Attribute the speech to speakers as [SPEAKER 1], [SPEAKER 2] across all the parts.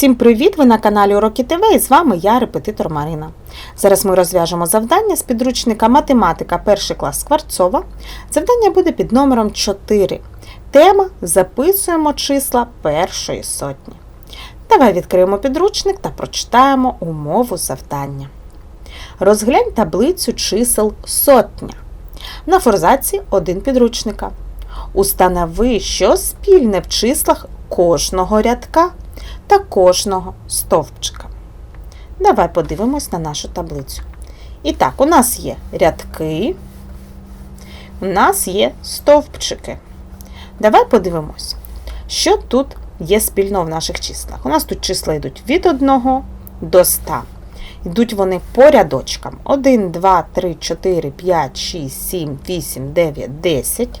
[SPEAKER 1] Всім привіт! Ви на каналі Уроки ТВ і з вами я, репетитор Марина. Зараз ми розв'яжемо завдання з підручника Математика 1 клас Скворцова. Завдання буде під номером 4. Тема Записуємо числа першої сотні. Давай відкриємо підручник та прочитаємо умову завдання. Розглянь таблицю чисел сотня. На форзаці один підручника. Установи, що спільне в числах кожного рядка та кожного стовпчика. Давай подивимось на нашу таблицю. І так, у нас є рядки, у нас є стовпчики. Давай подивимось, що тут є спільно в наших числах. У нас тут числа йдуть від 1 до 100. Йдуть вони по рядочкам. 1, 2, 3, 4, 5, 6, 7, 8, 9, 10.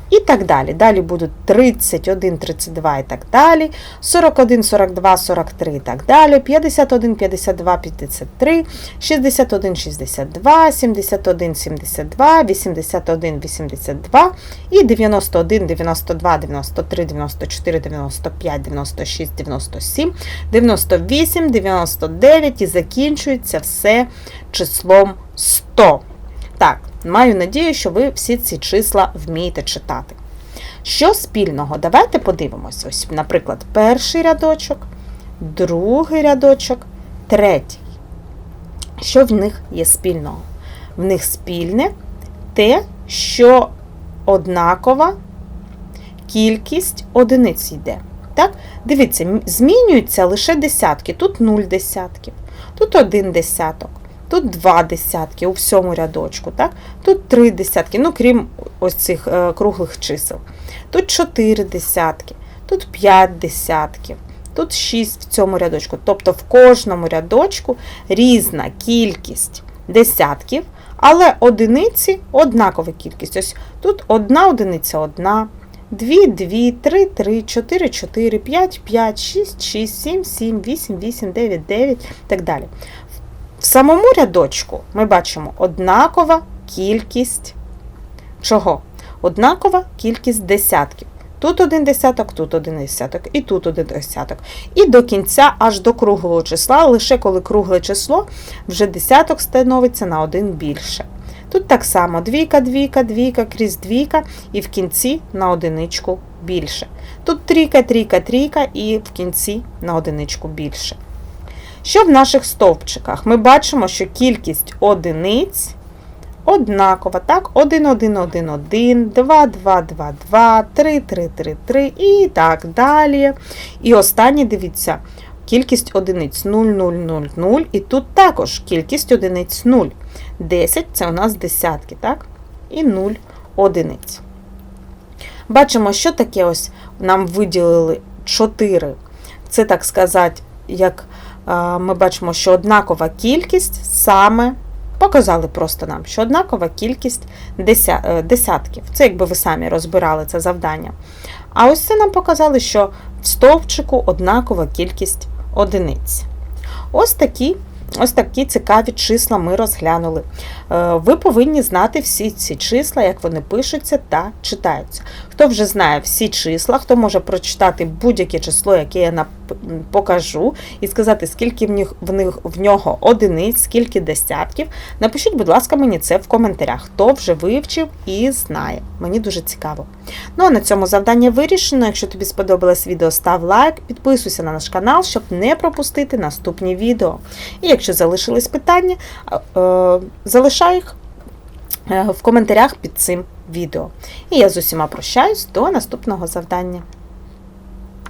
[SPEAKER 1] і так далі. Далі будуть 31, 32 і так далі, 41, 42, 43 і так далі, 51, 52, 53, 61, 62, 71, 72, 81, 82 і 91, 92, 93, 94, 95, 96, 97, 98, 99 і закінчується все числом 100. Так, Маю надію, що ви всі ці числа вмієте читати. Що спільного? Давайте подивимось. Ось, наприклад, перший рядочок, другий рядочок, третій. Що в них є спільного? В них спільне те, що однакова кількість одиниць йде. Так? Дивіться, змінюються лише десятки. Тут 0 десятків, тут один десяток. Тут два десятки у всьому рядочку. так? Тут три десятки, ну крім ось цих е, круглих чисел. Тут чотири десятки, тут п'ять десятків, тут шість в цьому рядочку. Тобто в кожному рядочку різна кількість десятків, але одиниці однакова кількість. Ось Тут одна одиниця одна. 2, 2, 3, 3, 4, 4, 5, 5, 6, 6, 7, 7, 8, 8, 9, 9 і так далі. Самому рядочку ми бачимо однакова кількість чого? Однакова кількість десятків. Тут один десяток, тут один десяток, і тут один десяток. І до кінця аж до круглого числа, лише коли кругле число, вже десяток становиться на один більше. Тут так само двійка, двійка, двійка, крізь двійка, і в кінці на одиничку більше. Тут трійка, трійка, трійка, і в кінці на одиничку більше. Що в наших стовпчиках? Ми бачимо, що кількість одиниць однакова. Так, 1, 1, 1, 1, 2, 2, 2, 2, 3, 3, 3, 3 і так далі. І останнє, дивіться, кількість одиниць 0, 0, 0, 0. І тут також кількість одиниць 0. 10 це у нас десятки, так? І 0 одиниць. Бачимо, що таке ось нам виділили 4. Це, так сказати, як ми бачимо, що однакова кількість саме показали просто нам, що однакова кількість е, десятків. Це якби ви самі розбирали це завдання. А ось це нам показали, що в стовпчику однакова кількість одиниць. Ось такі Ось такі цікаві числа ми розглянули. Е, ви повинні знати всі ці числа, як вони пишуться та читаються. Хто вже знає всі числа, хто може прочитати будь-яке число, яке я покажу, і сказати, скільки в них, в, них, в нього одиниць, скільки десятків. Напишіть, будь ласка, мені це в коментарях, хто вже вивчив і знає. Мені дуже цікаво. Ну а на цьому завдання вирішено. Якщо тобі сподобалось відео, став лайк, підписуйся на наш канал, щоб не пропустити наступні відео. І якщо залишились питання, е, залишай їх е, в коментарях під цим відео. І я з усіма прощаюсь до наступного завдання.